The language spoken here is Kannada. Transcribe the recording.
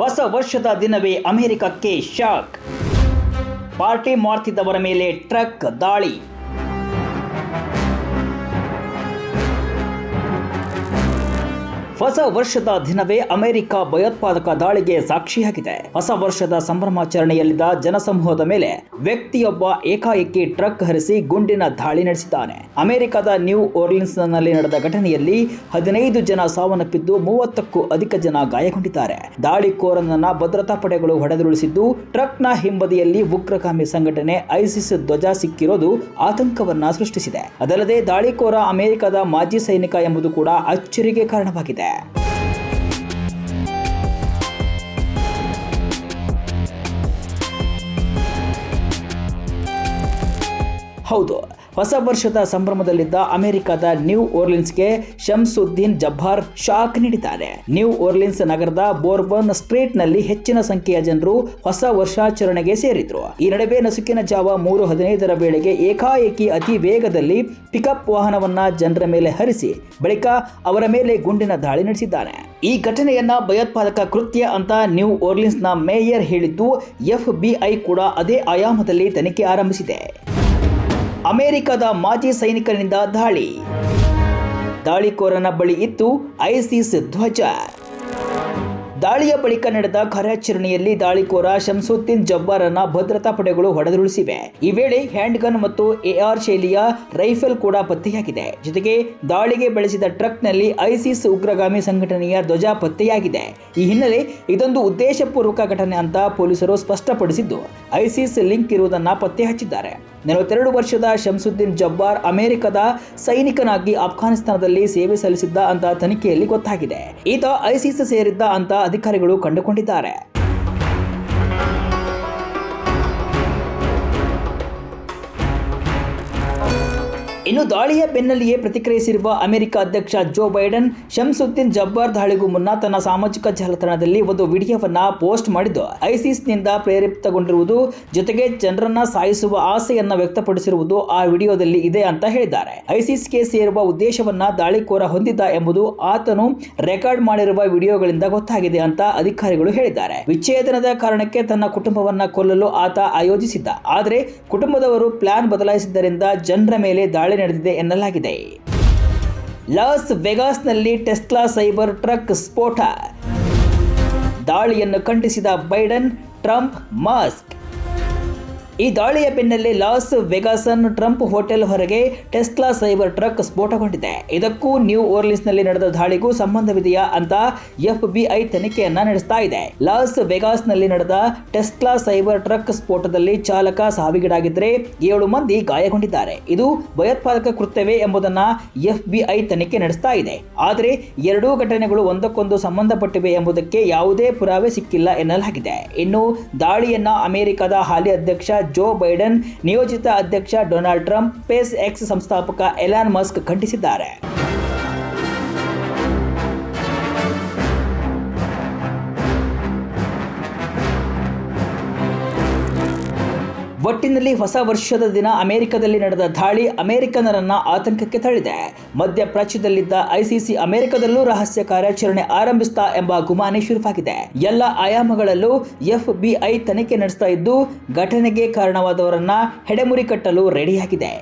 ಹೊಸ ವರ್ಷದ ದಿನವೇ ಅಮೆರಿಕಕ್ಕೆ ಶಾಕ್. ಪಾರ್ಟಿ ಮಾಡ್ತಿದ್ದವರ ಮೇಲೆ ಟ್ರಕ್ ದಾಳಿ. ಹೊಸ ವರ್ಷದ ದಿನವೇ ಅಮೆರಿಕ ಭಯೋತ್ಪಾದಕ ದಾಳಿಗೆ ಸಾಕ್ಷಿಯಾಗಿದೆ ಹೊಸ ವರ್ಷದ ಸಂಭ್ರಮಾಚರಣೆಯಲ್ಲಿದ್ದ ಜನಸಮೂಹದ ಮೇಲೆ ವ್ಯಕ್ತಿಯೊಬ್ಬ ಏಕಾಏಕಿ ಟ್ರಕ್ ಹರಿಸಿ ಗುಂಡಿನ ದಾಳಿ ನಡೆಸಿದ್ದಾನೆ. ಅಮೆರಿಕದ ನ್ಯೂ ಓರ್ಲಿನ್ಸ್ನಲ್ಲಿ ನಡೆದ ಘಟನೆಯಲ್ಲಿ ಹದಿನೈದು ಜನ ಸಾವನ್ನಪ್ಪಿದ್ದು ಮೂವತ್ತಕ್ಕೂ ಅಧಿಕ ಜನ ಗಾಯಗೊಂಡಿದ್ದಾರೆ. ದಾಳಿಕೋರನನ್ನ ಭದ್ರತಾ ಪಡೆಗಳು ಹೊಡೆದುರುಳಿಸಿದ್ದು, ಟ್ರಕ್ನ ಹಿಂಬದಿಯಲ್ಲಿ ಉಗ್ರಗಾಮಿ ಸಂಘಟನೆ ಐಸಿಸ್ ಧ್ವಜ ಸಿಕ್ಕಿರೋದು ಆತಂಕವನ್ನ ಸೃಷ್ಟಿಸಿದೆ. ಅದಲ್ಲದೆ ದಾಳಿಕೋರ ಅಮೆರಿಕದ ಮಾಜಿ ಸೈನಿಕ ಎಂಬುದು ಕೂಡ ಅಚ್ಚರಿಗೆ ಕಾರಣವಾಗಿದೆ. Yeah. ಹೌದು. ಹೊಸ ವರ್ಷದ ಸಂಭ್ರಮದಲ್ಲಿದ್ದ ಅಮೆರಿಕದ ನ್ಯೂ ಓರ್ಲಿನ್ಸ್ಗೆ ಶಮ್ಸುದ್ದೀನ್ ಜಬ್ಬಾರ್ ಶಾಕ್ ನೀಡಿದ್ದಾರೆ. ನ್ಯೂ ಓರ್ಲಿನ್ಸ್ ನಗರದ ಬೋರ್ಬನ್ ಸ್ಟ್ರೀಟ್ನಲ್ಲಿ ಹೆಚ್ಚಿನ ಸಂಖ್ಯೆಯ ಜನರು ಹೊಸ ವರ್ಷಾಚರಣೆಗೆ ಸೇರಿದ್ರು. ಈ ನಡುವೆ ನಸುಕಿನ ಜಾವ ಮೂರು ಹದಿನೈದರ ವೇಳೆಗೆ ಏಕಾಏಕಿ ಅತಿ ವೇಗದಲ್ಲಿ ಪಿಕಪ್ ವಾಹನವನ್ನ ಜನರ ಮೇಲೆ ಹರಿಸಿ, ಬಳಿಕ ಅವರ ಮೇಲೆ ಗುಂಡಿನ ದಾಳಿ ನಡೆಸಿದ್ದಾನೆ. ಈ ಘಟನೆಯನ್ನ ಭಯೋತ್ಪಾದಕ ಕೃತ್ಯ ಅಂತ ನ್ಯೂ ಓರ್ಲಿನ್ಸ್ನ ಮೇಯರ್ ಹೇಳಿದ್ದು, ಎಫ್ಬಿಐ ಕೂಡ ಅದೇ ಆಯಾಮದಲ್ಲಿ ತನಿಖೆ ಆರಂಭಿಸಿದೆ. ಅಮೆರಿಕದ ಮಾಜಿ ಸೈನಿಕರಿಂದ ದಾಳಿ. ದಾಳಿಕೋರನ ಬಳಿ ಇತ್ತು ಐಸಿಸ್ ಧ್ವಜ. ದಾಳಿಯ ಬಳಿಕ ನಡೆದ ಕಾರ್ಯಾಚರಣೆಯಲ್ಲಿ ದಾಳಿಕೋರ ಶಂಸುದ್ದೀನ್ ಜಬ್ಬಾರನ ಭದ್ರತಾ ಪಡೆಗಳು ಹೊಡೆದುರುಳಿಸಿವೆ. ಈ ವೇಳೆ ಹ್ಯಾಂಡ್ಗನ್ ಮತ್ತು ಎಆರ್ ಶೈಲಿಯ ರೈಫಲ್ ಕೂಡ ಪತ್ತೆಯಾಗಿದೆ. ಜೊತೆಗೆ ದಾಳಿಗೆ ಬಳಸಿದ ಟ್ರಕ್ನಲ್ಲಿ ಐಸಿಸ್ ಉಗ್ರಗಾಮಿ ಸಂಘಟನೆಯ ಧ್ವಜ ಪತ್ತೆಯಾಗಿದೆ. ಈ ಹಿನ್ನೆಲೆ ಇದೊಂದು ಉದ್ದೇಶಪೂರ್ವಕ ಘಟನೆ ಅಂತ ಪೊಲೀಸರು ಸ್ಪಷ್ಟಪಡಿಸಿದ್ದು. ಐಸಿಸ್ ಲಿಂಕ್ ಇರುವುದನ್ನು ಪತ್ತೆ ಹಚ್ಚಿದ್ದಾರೆ ನಲವತ್ತೆರಡು ವರ್ಷದ ಶಮ್ಸುದ್ದೀನ್ ಜಬ್ಬಾರ್ ಅಮೆರಿಕದ ಸೈನಿಕನಾಗಿ ಅಫ್ಘಾನಿಸ್ತಾನದಲ್ಲಿ ಸೇವೆ ಸಲ್ಲಿಸಿದ್ದ ಅಂತ ತನಿಖೆಯಲ್ಲಿ ಗೊತ್ತಾಗಿದೆ. ಈತ ಐಸಿಸ್ ಸೇರಿದ್ದ ಅಂತ ಅಧಿಕಾರಿಗಳು ಕಂಡುಕೊಂಡಿದ್ದಾರೆ. ಇನ್ನು ದಾಳಿಯ ಬೆನ್ನಲ್ಲಿಯೇ ಪ್ರತಿಕ್ರಿಯಿಸಿರುವ ಅಮೆರಿಕ ಅಧ್ಯಕ್ಷ ಜೋ ಬೈಡನ್, ಶಮ್ಸುದ್ದೀನ್ ಜಬ್ಬಾರ್ ದಾಳಿಗೂ ಮುನ್ನ ತನ್ನ ಸಾಮಾಜಿಕ ಜಾಲತಾಣದಲ್ಲಿ ಒಂದು ವಿಡಿಯೋವನ್ನ ಪೋಸ್ಟ್ ಮಾಡಿದ್ದು. ಐಸಿಸ್ನಿಂದ ಪ್ರೇರೇಪಿತಗೊಂಡಿರುವುದು ಜೊತೆಗೆ ಜನರನ್ನ ಸಾಯಿಸುವ ಆಸೆಯನ್ನ ವ್ಯಕ್ತಪಡಿಸಿರುವುದು ಆ ವಿಡಿಯೋದಲ್ಲಿ ಇದೆ ಅಂತ ಹೇಳಿದ್ದಾರೆ. ಐಸಿಸ್ಗೆ ಸೇರುವ ಉದ್ದೇಶವನ್ನ ದಾಳಿಕೋರ ಹೊಂದಿದ್ದ ಎಂಬುದು ಆತನು ರೆಕಾರ್ಡ್ ಮಾಡಿರುವ ವಿಡಿಯೋಗಳಿಂದ ಗೊತ್ತಾಗಿದೆ ಅಂತ ಅಧಿಕಾರಿಗಳು ಹೇಳಿದ್ದಾರೆ. ವಿಚ್ಛೇದನದ ಕಾರಣಕ್ಕೆ ತನ್ನ ಕುಟುಂಬವನ್ನ ಕೊಲ್ಲಲು ಆತ ಆಯೋಜಿಸಿದ್ದ. ಆದರೆ ಕುಟುಂಬದವರು ಪ್ಲಾನ್ ಬದಲಾಯಿಸಿದ್ದರಿಂದ ಜನರ ಮೇಲೆ ದಾಳಿ ನಡೆದಿದೆ ಎನ್ನಲಾಗಿದೆ. ಲಾಸ್ ವೆಗಾಸ್ನಲ್ಲಿ ಟೆಸ್ಲಾ ಸೈಬರ್ ಟ್ರಕ್ ಸ್ಫೋಟ. ದಾಳಿಯನ್ನು ಖಂಡಿಸಿದ ಬೈಡನ್ ಟ್ರಂಪ್ ಮಾಸ್ಕ್. ಈ ದಾಳಿಯ ಬೆನ್ನಲ್ಲೇ ಲಾಸ್ ವೆಗಾಸನ್ ಟ್ರಂಪ್ ಹೋಟೆಲ್ ಹೊರಗೆ ಟೆಸ್ಲಾ ಸೈಬರ್ ಟ್ರಕ್ ಸ್ಫೋಟಗೊಂಡಿದೆ. ಇದಕ್ಕೂ ನ್ಯೂ ಓರ್ಲಿನ್ಸ್ನಲ್ಲಿ ನಡೆದ ದಾಳಿಗೂ ಸಂಬಂಧವಿದೆಯಾ ಅಂತ ಎಫ್ಬಿಐ ತನಿಖೆಯನ್ನ ನಡೆಸ್ತಾ ಇದೆ. ಲಾಸ್ ವೆಗಾಸ್ನಲ್ಲಿ ನಡೆದ ಟೆಸ್ಲಾ ಸೈಬರ್ ಟ್ರಕ್ ಸ್ಫೋಟದಲ್ಲಿ ಚಾಲಕ ಸಾವಿಗೀಡಾಗಿದ್ದರೆ ಏಳು ಮಂದಿ ಗಾಯಗೊಂಡಿದ್ದಾರೆ. ಇದು ಭಯೋತ್ಪಾದಕ ಕೃತ್ಯವೇ ಎಂಬುದನ್ನ ಎಫ್ಬಿಐ ತನಿಖೆ ನಡೆಸ್ತಾ ಇದೆ. ಆದರೆ ಎರಡೂ ಘಟನೆಗಳು ಒಂದಕ್ಕೊಂದು ಸಂಬಂಧಪಟ್ಟಿವೆ ಎಂಬುದಕ್ಕೆ ಯಾವುದೇ ಪುರಾವೆ ಸಿಕ್ಕಿಲ್ಲ ಎನ್ನಲಾಗಿದೆ. ಇನ್ನು ದಾಳಿಯನ್ನ ಅಮೆರಿಕದ ಹಾಲಿ ಅಧ್ಯಕ್ಷ ಜೋ ಬೈಡನ್ ನಿಯೋಜಿತ ಅಧ್ಯಕ್ಷ ಡೊನಾಲ್ಡ್ ಟ್ರಂಪ್ ಪೇಸ್ ಎಕ್ಸ್ ಸಂಸ್ಥಾಪಕ ಎಲಾನ್ ಮಸ್ಕ್ ಖಂಡಿಸಿದ್ದಾರೆ. ಒಟ್ಟಿನಲ್ಲಿ ಹೊಸ ವರ್ಷದ ದಿನ ಅಮೆರಿಕದಲ್ಲಿ ನಡೆದ ದಾಳಿ ಅಮೆರಿಕನರನ್ನ ಆತಂಕಕ್ಕೆ ತಳ್ಳಿದೆ. ಮಧ್ಯಪ್ರಾಚ್ಯದಲ್ಲಿದ್ದ ಐಸಿಸಿ ಅಮೆರಿಕದಲ್ಲೂ ರಹಸ್ಯ ಕಾರ್ಯಾಚರಣೆ ಆರಂಭಿಸ್ತಾ ಎಂಬ ಗುಮಾನಿ ಶುರುವಾಗಿದೆ. ಎಲ್ಲ ಆಯಾಮಗಳಲ್ಲೂ ಎಫ್ಬಿಐ ತನಿಖೆ ನಡೆಸ್ತಾ ಇದ್ದು, ಘಟನೆಗೆ ಕಾರಣವಾದವರನ್ನ ಹೆಡೆಮುರಿ ಕಟ್ಟಲು ರೆಡಿಯಾಗಿದೆ.